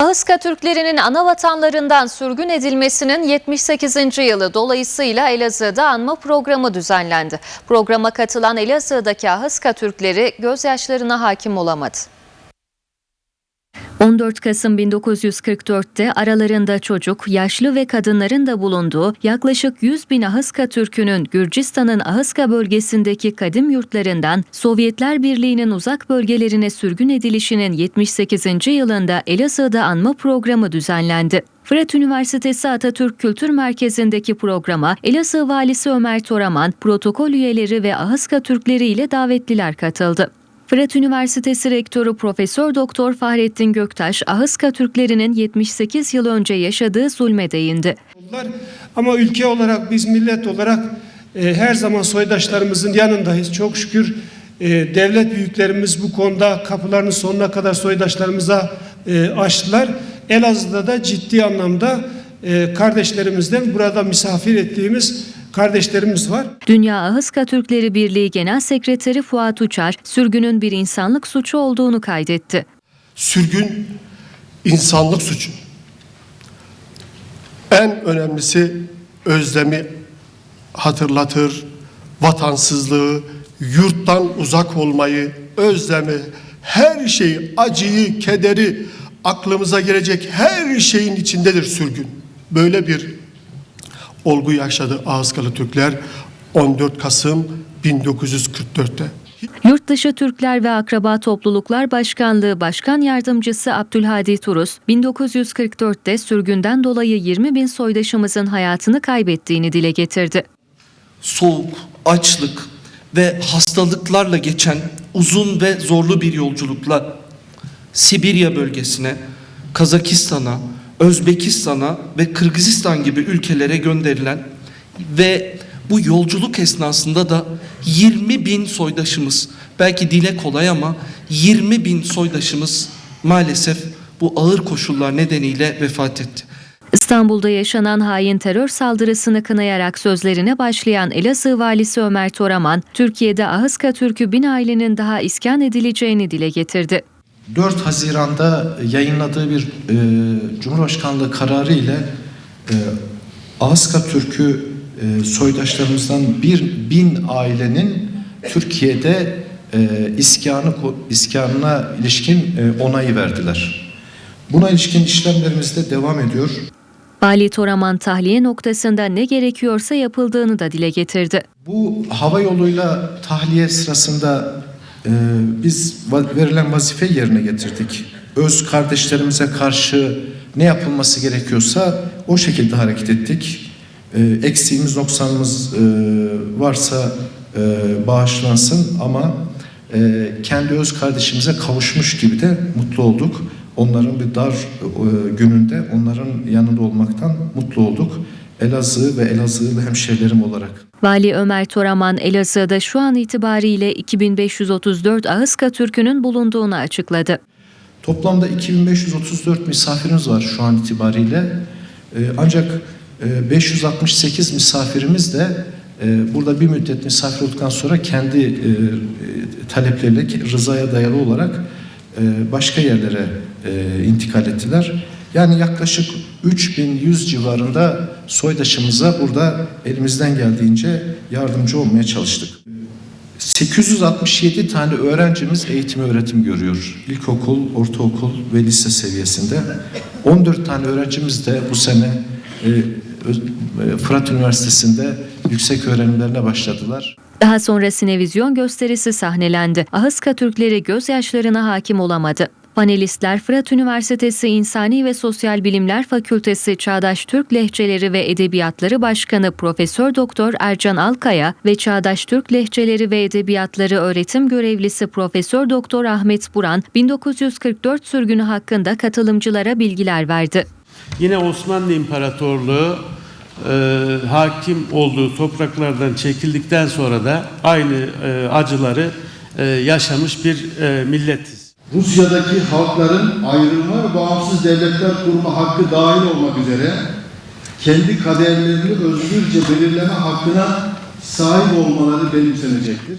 Ahıska Türklerinin ana vatanlarından sürgün edilmesinin 78. yılı dolayısıyla Elazığ'da anma programı düzenlendi. Programa katılan Elazığ'daki Ahıska Türkleri gözyaşlarına hakim olamadı. 14 Kasım 1944'te aralarında çocuk, yaşlı ve kadınların da bulunduğu yaklaşık 100 bin Ahıska Türk'ünün Gürcistan'ın Ahıska bölgesindeki kadim yurtlarından Sovyetler Birliği'nin uzak bölgelerine sürgün edilişinin 78. yılında Elazığ'da anma programı düzenlendi. Fırat Üniversitesi Atatürk Kültür Merkezi'ndeki programa Elazığ Valisi Ömer Toraman, protokol üyeleri ve Ahıska Türkleri ile davetliler katıldı. Fırat Üniversitesi Rektörü Profesör Doktor Fahrettin Göktaş, Ahıska Türklerinin 78 yıl önce yaşadığı zulme değindi. Ama ülke olarak biz millet olarak e, her zaman soydaşlarımızın yanındayız. Çok şükür e, devlet büyüklerimiz bu konuda kapılarını sonuna kadar soydaşlarımıza e, açtılar. Elazığ'da da ciddi anlamda e, kardeşlerimizden burada misafir ettiğimiz kardeşlerimiz var. Dünya Ahıska Türkleri Birliği Genel Sekreteri Fuat Uçar, sürgünün bir insanlık suçu olduğunu kaydetti. sürgün insanlık suçu. En önemlisi özlemi hatırlatır, vatansızlığı, yurttan uzak olmayı, özlemi, her şeyi, acıyı, kederi, aklımıza gelecek her şeyin içindedir sürgün. Böyle bir olgu yaşadı Ağızkalı Türkler 14 Kasım 1944'te. Yurtdışı Türkler ve Akraba Topluluklar Başkanlığı Başkan Yardımcısı Abdülhadi Turus, 1944'te sürgünden dolayı 20 bin soydaşımızın hayatını kaybettiğini dile getirdi. soğuk, açlık ve hastalıklarla geçen uzun ve zorlu bir yolculukla Sibirya bölgesine, Kazakistan'a, Özbekistan'a ve Kırgızistan gibi ülkelere gönderilen ve bu yolculuk esnasında da 20 bin soydaşımız, belki dile kolay ama 20 bin soydaşımız maalesef bu ağır koşullar nedeniyle vefat etti. İstanbul'da yaşanan hain terör saldırısını kınayarak sözlerine başlayan Elazığ Valisi Ömer Toraman, Türkiye'de Ahıska Türk'ü bin ailenin daha iskan edileceğini dile getirdi. 4 Haziran'da yayınladığı bir e, Cumhurbaşkanlığı kararı ile e, Ahıska Türk'ü e, soydaşlarımızdan bir bin ailenin Türkiye'de e, iskanı, iskanına ilişkin e, onayı verdiler. Buna ilişkin işlemlerimiz de devam ediyor. Vali Toraman tahliye noktasında ne gerekiyorsa yapıldığını da dile getirdi. Bu hava yoluyla tahliye sırasında e, biz verilen vazifeyi yerine getirdik. Öz kardeşlerimize karşı ne yapılması gerekiyorsa o şekilde hareket ettik. E, eksiğimiz, noksanımız e, varsa e, bağışlansın ama e, kendi öz kardeşimize kavuşmuş gibi de mutlu olduk. Onların bir dar gününde onların yanında olmaktan mutlu olduk. Elazığ ve Elazığlı hemşehrilerim olarak. Vali Ömer Toraman, Elazığ'da şu an itibariyle 2534 Ahıska Türk'ünün bulunduğunu açıkladı. Toplamda 2534 misafirimiz var şu an itibariyle. Ee, ancak e, 568 misafirimiz de e, burada bir müddet misafir olduktan sonra kendi e, e, talepleriyle rızaya dayalı olarak e, başka yerlere e, intikal ettiler. Yani yaklaşık 3100 civarında soydaşımıza burada elimizden geldiğince yardımcı olmaya çalıştık. 867 tane öğrencimiz eğitim öğretim görüyor. İlkokul, ortaokul ve lise seviyesinde. 14 tane öğrencimiz de bu sene e, e, Fırat Üniversitesi'nde yüksek öğrenimlerine başladılar. Daha sonra sinevizyon gösterisi sahnelendi. Ahıska Türkleri gözyaşlarına hakim olamadı. Panelistler Fırat Üniversitesi İnsani ve Sosyal Bilimler Fakültesi Çağdaş Türk Lehçeleri ve Edebiyatları Başkanı Profesör Doktor Ercan Alkaya ve Çağdaş Türk Lehçeleri ve Edebiyatları öğretim görevlisi Profesör Doktor Ahmet Buran 1944 sürgünü hakkında katılımcılara bilgiler verdi. Yine Osmanlı İmparatorluğu e, hakim olduğu topraklardan çekildikten sonra da aynı e, acıları e, yaşamış bir e, milletiz. Rusya'daki halkların ayrılma ve bağımsız devletler kurma hakkı dahil olmak üzere kendi kaderlerini özgürce belirleme hakkına sahip olmaları benimsenecektir.